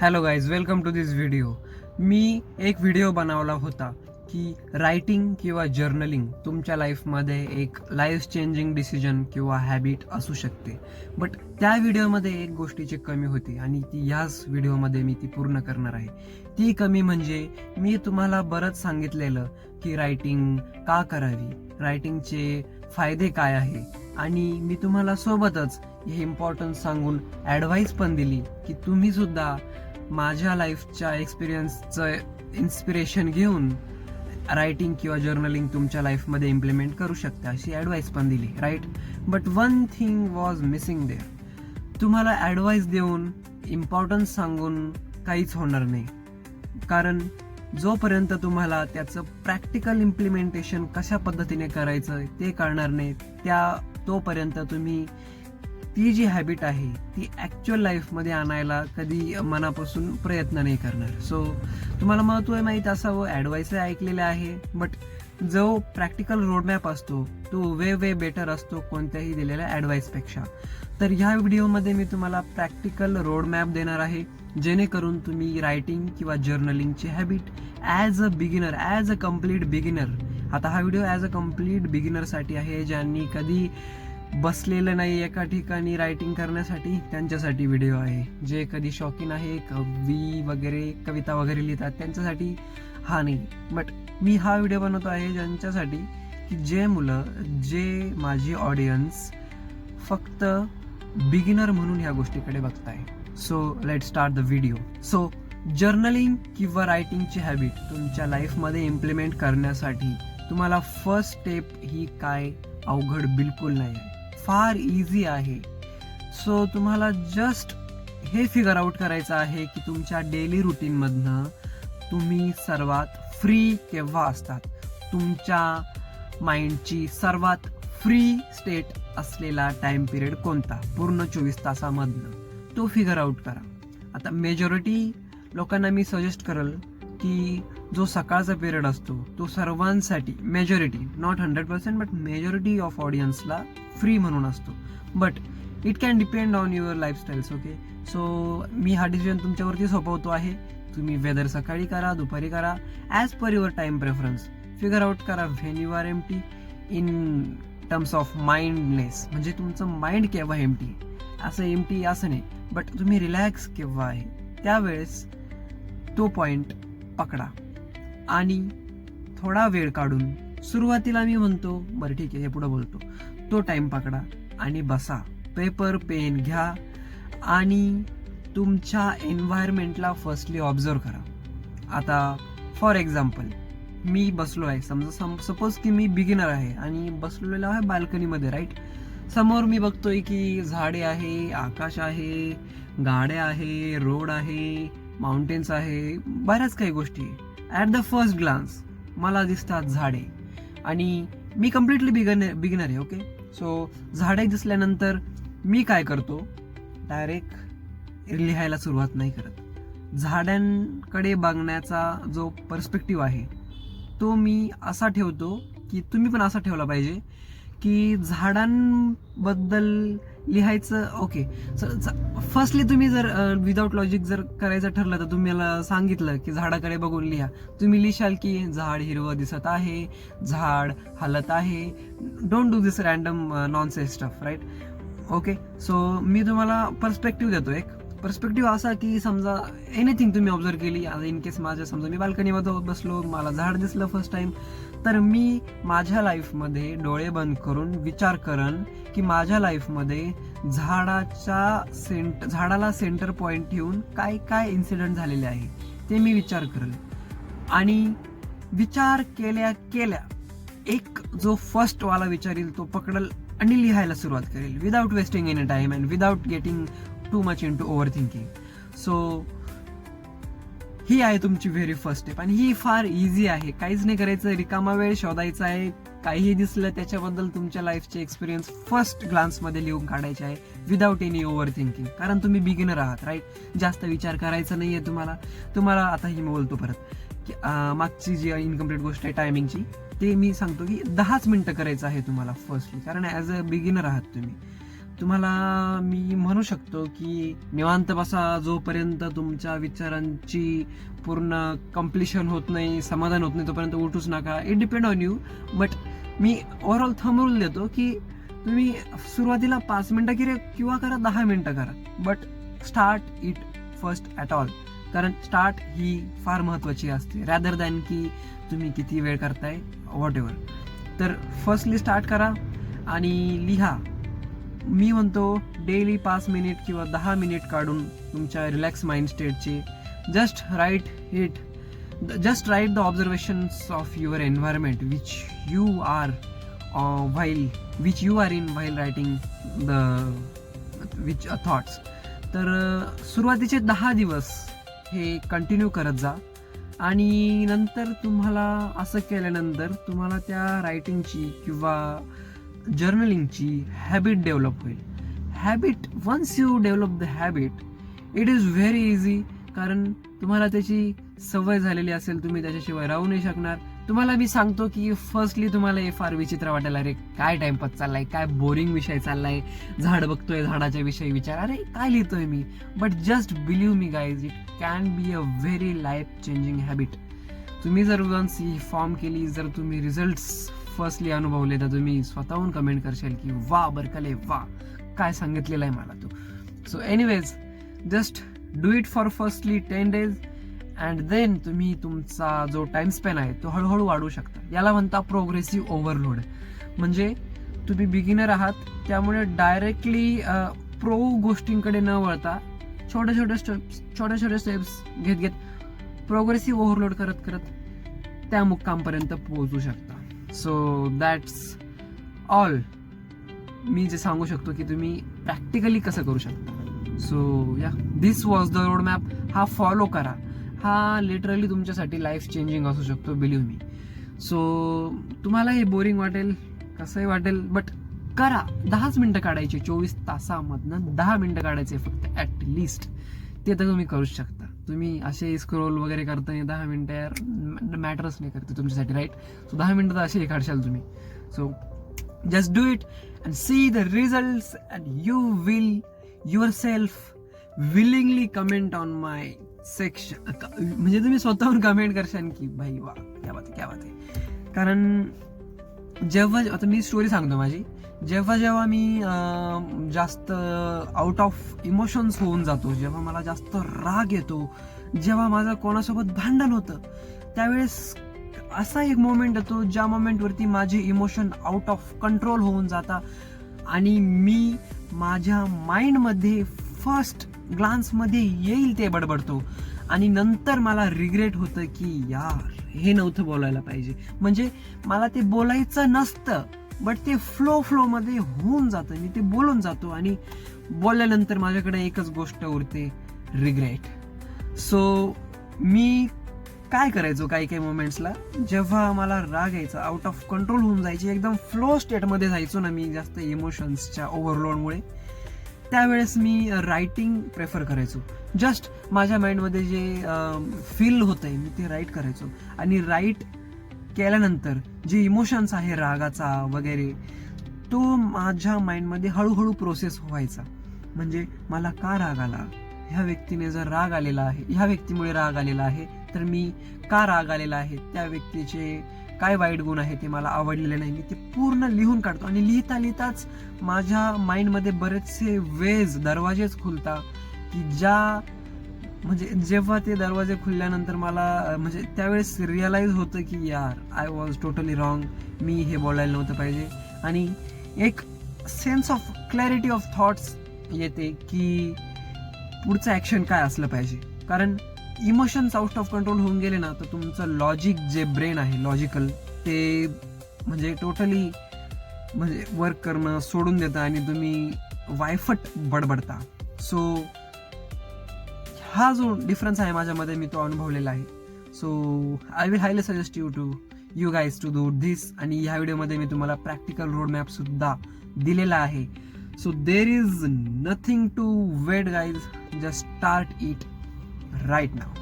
Hello guys welcome to this video मी एक video बनवला होता की रायटिंग किंवा जर्नलिंग तुमच्या लाईफमध्ये एक लाईफ चेंजिंग डिसिजन किंवा हॅबिट असू शकते. बट त्या व्हिडिओमध्ये एक गोष्टीची कमी होती आणि ती ह्याच व्हिडिओमध्ये मी ती पूर्ण करणार आहे. ती कमी म्हणजे मी तुम्हाला बरंच सांगितलेलं की रायटिंग का करावी? रायटिंगचे फायदे काय आहे? आणि मी तुम्हाला सोबतच हे इम्पॉर्टन्स सांगून ॲडवाईस पण दिली की तुम्हीसुद्धा माझ्या लाईफच्या एक्सपिरियन्सचं इन्स्पिरेशन घेऊन रायटिंग किंवा जर्नलिंग तुमच्या लाईफमध्ये इम्प्लिमेंट करू शकता अशी ॲडवाईस पण दिली right but one thing was missing there तुम्हाला ॲडवाईस देऊन इम्पॉर्टन्स सांगून काहीच होणार नाही. कारण जोपर्यंत तुम्हाला त्याचं प्रॅक्टिकल इम्प्लिमेंटेशन कशा पद्धतीने करायचं ते कळणार नाही त्या तोपर्यंत तुम्ही ती जी हॅबिट आहे ती ॲक्च्युअल लाईफमध्ये आणायला कधी मनापासून प्रयत्न नाही करणार. सो तुम्हाला महत्त्व आहे माहीत असावं ॲडवाईसही ऐकलेलं आहे बट जो प्रॅक्टिकल रोडमॅप असतो तो वे वे बेटर असतो कोणत्याही दिलेल्या ॲडवाईसपेक्षा तर ह्या व्हिडिओमध्ये मी तुम्हाला प्रॅक्टिकल रोडमॅप देणार आहे जेणेकरून तुम्ही रायटिंग किंवा जर्नलिंगची habit as a beginner as a complete beginner आता हा व्हिडिओ ॲज अ कंप्लीट बिगिनरसाठी आहे ज्यांनी कधी बसलेलं नाही एका ठिकाणी रायटिंग करण्यासाठी त्यांच्यासाठी व्हिडिओ आहे. जे कधी शौकीन आहे कवी वगैरे कविता वगैरे लिहितात त्यांच्यासाठी हा नाही. बट मी हा व्हिडिओ बनवतो आहे ज्यांच्यासाठी की जे मुलं जे माझी ऑडियन्स फक्त बिगिनर म्हणून ह्या गोष्टीकडे बघताय. So let start the video so journaling किंवा रायटिंगची हॅबिट तुमच्या लाईफमध्ये इम्प्लिमेंट करण्यासाठी तुम्हाला फर्स्ट स्टेप ही काय अवघड बिलकुल नाही आहे फार इझी आहे. सो तुम्हाला जस्ट हे फिगर आउट करायचं आहे की तुमच्या डेली रुटीनमधनं तुम्ही सर्वात फ्री केव्हा असतात? तुमच्या माइंडची सर्वात फ्री स्टेट असलेला टाईम पिरियड कोणता? पूर्ण चोवीस तासामधनं. तो फिगर आउट करा. आता मेजॉरिटी लोकांना मी सजेस्ट करेल की जो सकाळचा पिरियड असतो तो सर्वांसाठी majority not hundred percent but majority of ऑडियन्सला free म्हणून असतो. But it can depend on your lifestyles okay so मी हा डिसिजन तुमच्यावरती सोपवतो आहे. तुम्ही वेदर सकाळी करा दुपारी करा. As per your time preference figure out करा when you are empty in terms of mindness म्हणजे तुमचं माइंड केव्हा एमटी असं एमटी असं नाही. बट तुम्ही रिलॅक्स केव्हा आहे? त्यावेळेस तो पॉइंट पकडा. आणि थोडा वेळ काढून सुरुवातीला मी म्हणतो बरं ठीक आहे हे पुढं बोलतो. तो टाईम पकडा आणि बसा. पेपर पेन घ्या आणि तुमच्या एन्व्हायरमेंटला फर्स्टली ऑब्झर्व करा. आता फॉर एक्झाम्पल मी बसलो आहे. समजा सपोज की मी बिगिनर आहे आणि बसलेलो आहे बाल्कनीमध्ये राईट समोर मी बघतोय की झाडे आहे आकाश आहे गाड्या आहे रोड आहे माउंटेन्स आहे बऱ्याच काही गोष्टी. ॲट द फर्स्ट ग्लान्स मला दिसतात झाडे. आणि मी कम्प्लिटली बिगनर बिगिनर आहे ओके सो झाडे दिसल्यानंतर मी काय करतो? डायरेक्ट लिहायला सुरुवात नाही करत. झाडांकडे बघण्याचा जो पर्स्पेक्टिव्ह आहे तो मी असा ठेवतो की तुम्ही पण असा ठेवला पाहिजे की झाडांबद्दल लिहायचं ओके फर्स्टली तुम्ही जर विदाउट लॉजिक जर करायचं ठरलं तर तुम्ही मला सांगितलं की झाडाकडे बघून लिहा. तुम्ही लिहाल की झाड हिरवं दिसत आहे झाड हलत आहे. Don't do this random non stuff right okay so मी तुम्हाला पर्स्पेक्टिव्ह देतो एक. पर्स्पेक्टिव्ह असा की समजा एनिथिंग तुम्ही ऑब्झर्व केली आता इन केस माझ्या समजा मी बाल्कनीमध्ये बसलो मला झाड दिसलं फर्स्ट टाइम तर मी माझ्या लाईफमध्ये डोळे बंद करून विचार करन की माझ्या लाईफमध्ये झाडाच्या सेंट झाडाला सेंटर पॉईंट ठेवून काय काय इन्सिडेंट झालेले आहे ते मी विचार करेल. आणि विचार केल्या केल्या एक जो फर्स्टवाला विचारील तो पकडल आणि लिहायला सुरुवात करेल without wasting any time and without getting too much into overthinking so ही आहे तुमची व्हेरी फर्स्ट स्टेप आणि ही फार इझी आहे. काहीच नाही करायचं. रिकामा वेळ शोधायचा आहे. काहीही दिसलं त्याच्याबद्दल तुमच्या लाईफचे एक्सपिरियन्स फर्स्ट ग्लान्समध्ये लिहून काढायचे आहे विदाउट एनी ओव्हर थिंकिंग कारण तुम्ही बिगिनर आहात राईट जास्त विचार करायचा नाही आहे तुम्हाला. तुम्हाला आता ही मी बोलतो परत. की मागची जी इनकम्प्लीट गोष्ट आहे टायमिंगची ते मी सांगतो की दहाच मिनटं करायचं आहे तुम्हाला फर्स्टली कारण ॲज अ बिगिनर आहात तुम्ही. तुम्हाला मी म्हणू शकतो की निवांत बसा जोपर्यंत तुमच्या विचारांची पूर्ण कम्प्लिशन होत नाही समाधान होत नाही तोपर्यंत उठूच नका. It depend on you but me overall thumb rule देतो की तुम्ही सुरुवातीला पाच मिनटं किरे किंवा करा दहा मिनटं करा. But start it first at all कारण स्टार्ट ही फार महत्त्वाची असते. रॅदर दॅन की तुम्ही किती वेळ करताय व्हॉट एवर तर फर्स्टली स्टार्ट करा आणि लिहा. मी म्हणतो डेली पाच मिनिट किंवा दहा मिनिट काढून तुमच्या relax mind स्टेटचे just write it just write the observations of your environment which you are while which you are in while writing the which thoughts तर uh, सुरुवातीचे दहा दिवस हे कंटिन्यू करत जा. आणि नंतर तुम्हाला असं केल्यानंतर तुम्हाला त्या रायटिंगची किंवा जर्नलिंगची हॅबिट डेव्हलप होईल. Habit once you develop the habit it is very easy कारण तुम्हाला त्याची सवय झालेली असेल तुम्ही त्याच्याशिवाय राहू नाही शकणार. तुम्हाला मी सांगतो की फर्स्टली तुम्हाला हे फार विचित्र वाटेल. अरे काय टाइमपास चाललाय? काय बोरिंग विषय चाललाय? झाड बघतोय झाडाच्या विषयी विचार. अरे काय लिहितोय मी? But just believe me guys it can be a very life changing habit तुम्ही जर वन्स ही फॉर्म केली जर तुम्ही रिझल्ट्स फर्स्टली अनुभवले तर तुम्ही स्वतःहून कमेंट करशाल की वा बरकले वा. काय सांगितलेलं आहे मला तू. So anyways just do it for firstly ten days and then तुम्ही तुमचा जो टाइम स्पेन आहे तो हळूहळू वाढू शकता. याला म्हणता प्रोग्रेसिव्ह ओव्हरलोड म्हणजे तुम्ही बिगिनर आहात त्यामुळे डायरेक्टली प्रो गोष्टींकडे न वळता छोट्या छोट्या स्टेप्स छोट्या छोट्या स्टेप्स घेत घेत प्रोग्रेसिव्ह ओव्हरलोड करत करत त्या मुक्कामपर्यंत पोहोचू शकता. सो दॅट्स ऑल मी जे सांगू शकतो की तुम्ही प्रॅक्टिकली कसं करू शकता. So yeah this was the road map हा फॉलो करा. हा लिटरली तुमच्यासाठी लाईफ चेंजिंग असू शकतो बिलीव्ह मी सो तुम्हाला हे बोरिंग वाटेल कसंही वाटेल बट करा. दहाच मिनटं काढायचे चोवीस तासामधनं दहा मिनटं काढायचे फक्त ॲट लिस्ट ते तर तुम्ही करूच शकता. तुम्ही असे स्क्रोल वगैरे करताना दहा मिनटं यार मॅटरच नाही करते तुमच्यासाठी राईट सो दहा मिनटं तर असे काढशाल तुम्ही. So just do it and see the result and you will yourself willingly comment on my section म्हणजे तुम्ही स्वतःहून कमेंट करशाल की भाई वा क्या बात आहे क्या बात आहे कारण जेव्हा आता मी स्टोरी सांगतो माझी. जेव्हा जेव्हा मी जास्त आउट ऑफ इमोशन्स होऊन जातो जेव्हा मला जास्त राग येतो जेव्हा माझं कोणासोबत भांडण होतं त्यावेळेस असा एक मोमेंट येतो ज्या मोमेंटवरती माझे इमोशन आउट ऑफ कंट्रोल होऊन जाता आणि मी माझ्या माइंडमध्ये फर्स्ट ग्लान्समध्ये येईल ते बडबडतो आणि नंतर मला रिग्रेट होतं की यार हे नव्हतं बोलायला पाहिजे. म्हणजे मला ते बोलायचं नसतं. बट ते फ्लो फ्लोमध्ये होऊन जातं. मी ते बोलून जातो आणि बोलल्यानंतर माझ्याकडे एकच गोष्ट उरते रिग्रेट सो मी काय करायचो काही काही मोमेंट्सला जेव्हा मला राग यायचा आउट ऑफ कंट्रोल होऊन जायची एकदम फ्लो स्टेटमध्ये जायचो ना मी जास्त इमोशन्सच्या ओव्हरलोडमुळे त्यावेळेस मी रायटिंग प्रेफर करायचो. जस्ट माझ्या माइंडमध्ये जे फील होतं आहे मी ते राईट करायचो. आणि राईट केल्यानंतर जे इमोशन्स आहे रागाचा वगैरे तो माझ्या माइंडमध्ये हळूहळू प्रोसेस व्हायचा. म्हणजे मला का राग आला? ह्या व्यक्तीने जर राग आलेला आहे ह्या व्यक्तीमुळे राग आलेला आहे तर मी का राग आलेला आहे? त्या व्यक्तीचे काय वाईट गुण आहे ते मला आवडलेले नाही. मी ते पूर्ण लिहून काढतो आणि लिहिता लिहिताच माझ्या माइंडमध्ये बरेचसे वेज दरवाजेच खुलता की ज्या म्हणजे जेव्हा ते दरवाजे खुलल्यानंतर मला म्हणजे त्यावेळेस रिअलाईज होतं की यार आय वॉज टोटली रॉंग मी हे बोलायला नव्हतं पाहिजे. आणि एक sense of clarity of thoughts येते की पुढचं ॲक्शन काय असलं पाहिजे. कारण इमोशन्स आउट ऑफ कंट्रोल होऊन गेले ना तर तुमचं लॉजिक जे ब्रेन आहे लॉजिकल ते म्हणजे टोटली म्हणजे वर्क करणं सोडून देतं आणि तुम्ही वायफट बडबडता. सो हा जो डिफरन्स आहे माझ्यामध्ये मी तो अनुभवलेला आहे. So I will highly suggest you to you guys to do this आणि ह्या व्हिडिओमध्ये मी तुम्हाला प्रॅक्टिकल रोड दिलेला आहे. So there is nothing to wait guys just start it right now